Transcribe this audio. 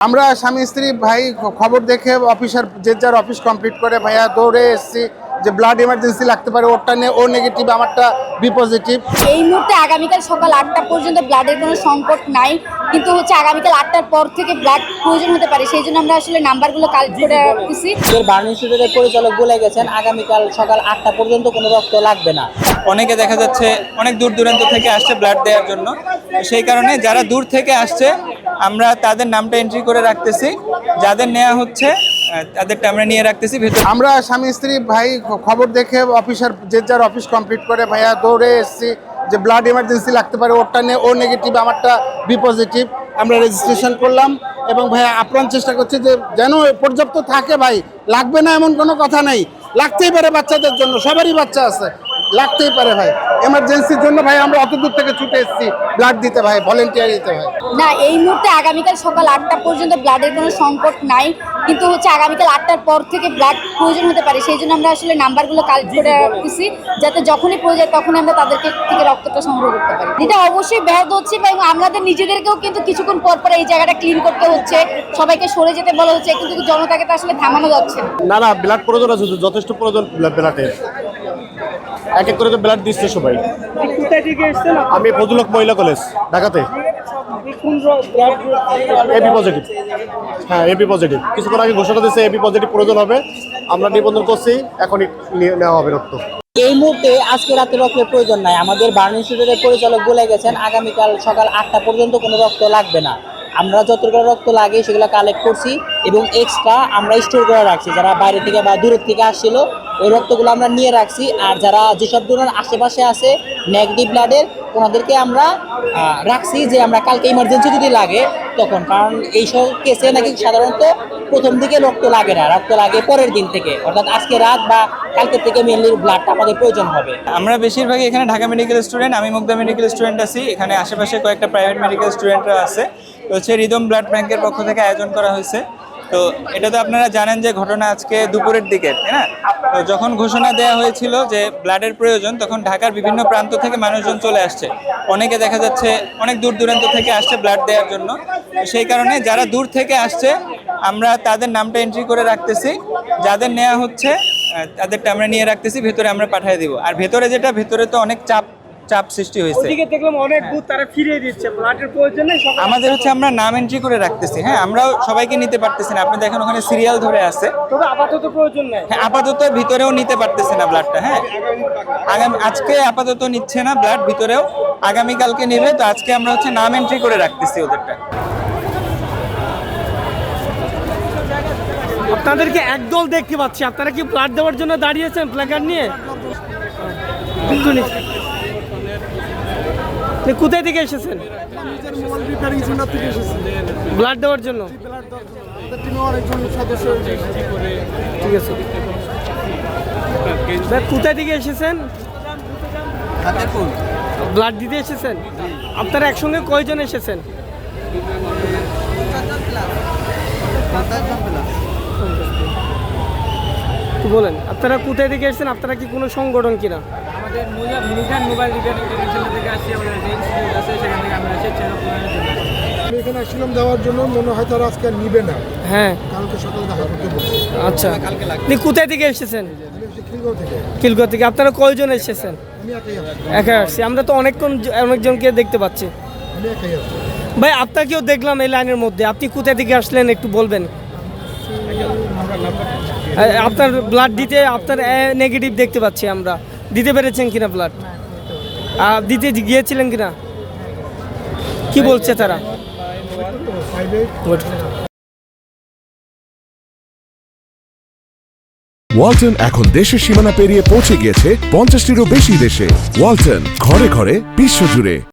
আমরা স্বামী স্ত্রী ভাই খবর দেখে অফিসার যে যার অফিস কমপ্লিট করে ভাইয়া দৌড়ে এসেছি যে ব্লাড ইমার্জেন্সি লাগতে পারে ওরটা নিয়ে ও নেগেটিভ আমারটা বি পজিটিভ এই মুহূর্তে আগামীকাল সকাল আটটা পর্যন্ত ব্লাডের কোনো সংকট নাই কিন্তু হচ্ছে আগামীকাল আটটার পর থেকে ব্লাড প্রয়োজন হতে পারে সেই জন্য আমরা আসলে নাম্বারগুলো কালেক্ট করে রাখতেছি। এর বার্ন ইনস্টিটিউটের পরিচালক বলে গেছেন আগামীকাল সকাল আটটা পর্যন্ত কোনো রক্ত লাগবে না। অনেকে দেখা যাচ্ছে অনেক দূর দূরান্ত থেকে আসছে ব্লাড দেওয়ার জন্য। সেই কারণে যারা দূর থেকে আসছে, আমরা তাদের নামটা এন্ট্রি করে রাখতেছি। যাদের নেওয়া হচ্ছে তাদেরটা আমরা নিয়ে রাখতেছি ভেতর। আমরা স্বামী, স্ত্রী, ভাই, খবর দেখে অফিসার, যে যার অফিস কমপ্লিট করে, ভাইয়া দৌড়ে এসেছি যে ব্লাড ইমার্জেন্সি লাগতে পারে, ওরটা নিয়ে ও নেগেটিভ আমারটা বি পজিটিভ আমরা রেজিস্ট্রেশন করলাম এবং ভাইয়া আপ্রাণ চেষ্টা করছি যে যেন পর্যাপ্ত থাকে ভাই। লাগবে না এমন কোনো কথা নেই। লাগতেই পারে বাচ্চাদের জন্য, সবারই বাচ্চা আছে। লাগতেই পারে ভাই। এমার্জেন্সির জন্য ভাই আমরা অত দূর থেকে ছুটে এসেছি। ব্লাড দিতে ভাই ভলেন্টিয়ার দিতে ভাই। না এই মুহূর্তে আগামীকাল সকাল আটটা পর্যন্ত ব্লাডের কোনো সংকট নাই। কিন্তু হচ্ছে আগামীকাল আটটার পর থেকে ব্লাড প্রয়োজন হতে পারে। সেই জন্য আমরা আসলে নাম্বারগুলো কালেক্ট করে রাখতেছি। যাতে যখনই প্রয়োজন তখনই আমরা তাদেরকে থেকে রক্তটা সংগ্রহ করতে পারি। এটা অবশ্যই ব্যাহত হচ্ছে এবং আমাদের নিজেদেরকেও কিন্তু কিছুক্ষণ পর পর এই জায়গাটা ক্লিন করতে হচ্ছে। সবাইকে সরে যেতে বলা হচ্ছে কিন্তু জনতাকে তো আসলে থামানো যাচ্ছে না। না না ব্লাড প্রয়োজন আছে যথেষ্ট প্রয়োজন ব্লাডের এক এক করে তো ব্লাড দিচ্ছে সবাই। আমি ফজলক মহিলা কলেজ ঢাকাতে। এবি পজিটিভ হ্যাঁ এবি পজিটিভ কিছুক্ষণ আগে ঘোষণা দিচ্ছে এবি পজিটিভ প্রয়োজন হবে। আমরা নিবন্ধন করছি এখনই নেওয়া হবে রক্ত। এই মুহূর্তে আজকে রাতে রক্তের প্রয়োজন নাই। আমাদের বার্ন ইনস্টিটিউটের পরিচালক বলে গেছেন আগামীকাল সকাল আটটা পর্যন্ত কোনো রক্ত লাগবে না। আমরা যতটুকু রক্ত লাগে সেগুলো কালেক্ট করছি এবং এক্সট্রা আমরা স্টোর করে রাখছি। যারা বাইরে থেকে বা দূরের থেকে আসছিল ওই রক্তগুলো আমরা নিয়ে রাখছি। আর যারা যেসব ডোনার আশেপাশে আছে নেগেটিভ ব্লাডের, ওনাদেরকে আমরা রাখছি যে আমরা কালকে ইমার্জেন্সি যদি লাগে তখন। কারণ এইসব কেসে নাকি সাধারণত প্রথম দিকে রক্ত লাগে না। রক্ত লাগে পরের দিন থেকে। অর্থাৎ আজকে রাত বা কালকে থেকে মেনলি ব্লাডটা আমাদের প্রয়োজন হবে। আমরা বেশিরভাগই এখানে ঢাকা মেডিকেল স্টুডেন্ট আমি মুগ্ধা মেডিকেল স্টুডেন্ট আছি। এখানে আশেপাশে কয়েকটা প্রাইভেট মেডিকেল স্টুডেন্টরা আছে। তো হচ্ছে রিদম ব্লাড ব্যাংকের পক্ষ থেকে আয়োজন করা হয়েছে। তো এটা তো আপনারা জানেন যে ঘটনা আজকে দুপুরের দিকে, তাই না? তো যখন ঘোষণা দেওয়া হয়েছিল যে ব্লাডের প্রয়োজন, তখন ঢাকার বিভিন্ন প্রান্ত থেকে মানুষজন চলে আসছে। অনেকে দেখা যাচ্ছে অনেক দূর দূরান্ত থেকে আসছে ব্লাড দেওয়ার জন্য। সেই কারণে যারা দূর থেকে আসছে, আমরা তাদের নামটা এন্ট্রি করে রাখতেছি। যাদের নেওয়া হচ্ছে তাদেরটা আমরা নিয়ে রাখতেছি, ভেতরে আমরা পাঠিয়ে দিব। আর ভেতরে যেটা, ভেতরে তো অনেক চাপ চাপ সৃষ্টি হয়েছে। ওদিকে দেখলাম অনেক বুথ তারা ফিরিয়ে দিচ্ছে ব্লাডের প্রয়োজন আমাদের হচ্ছে আমরা নাম এন্ট্রি করে রাখতেছি হ্যাঁ আমরাও সবাইকে নিতে পারতেছি না। আপনি দেখেন ওখানে সিরিয়াল ধরে আছে। তবে আপাতত প্রয়োজন নেই। হ্যাঁ আপাতত ভিতরেও নিতে পারতেছে না ব্লাডটা হ্যাঁ। আগামী আজকে আপাতত নিচ্ছে না ব্লাড ভিতরেও। আগামীকালকে নেবে তো আজকে আমরা হচ্ছে নাম এন্ট্রি করে রাখতেছি ওদেরটা। আপনাদেরকে একদল দেখতে পাচ্ছি। আপনারা কি ব্লাড দেওয়ার জন্য দাঁড়িয়েছেন প্ল্যাকার্ড নিয়ে? কোথায় থেকে এসেছেন? ব্লাড দেওয়ার জন্য? ঠিক আছে। কোথায় থেকে এসেছেন? ব্লাড দিতে এসেছেন? আপনারা একসঙ্গে কয়জন এসেছেন? বলেন, আপনারা কোথায় থেকে এসেছেন? আপনারা কি কোনো সংগঠন কিনা? আমাদের মূলা- মিনিখান মোবাইল রিপেয়ার ইন্টারন্যাশনাল থেকে আসছি আমাদের ইনস্টিটিউট আছে সেখান থেকে আমরা এসেছি রক্তদানের জন্য আমি এখানে আসছিলাম দেওয়ার জন্য মনে হয় তারা আজকে নিবে না। হ্যাঁ। কালকে সকালে দেখা করতে বলছে। আচ্ছা। আপনি কোথায় থেকে এসেছেন? আমি থেকে। আপনারা কয়জন এসেছেন? আমি একা আসছি। আমরা তো অনেকক্ষণ অনেকজনকে দেখতে পাচ্ছি। আমি একাই আসছি ভাই আপনাকেও দেখলাম এই লাইনের মধ্যে। আপনি কোথা থেকে আসলেন একটু বলবেন? আপনার ব্লাড দিতে আপনার নেগেটিভ দেখতে পাচ্ছি আমরা। দিতে পেরেছেন কিনা ব্লাড দিতে গিয়েছিলেন কিনা? কি বলছে তারা? ওয়ালটন এখন দেশের সীমানা পেরিয়ে পৌঁছে গিয়েছে পঞ্চাশটিরও বেশি দেশে। ওয়ালটন ঘরে ঘরে বিশ্বজুড়ে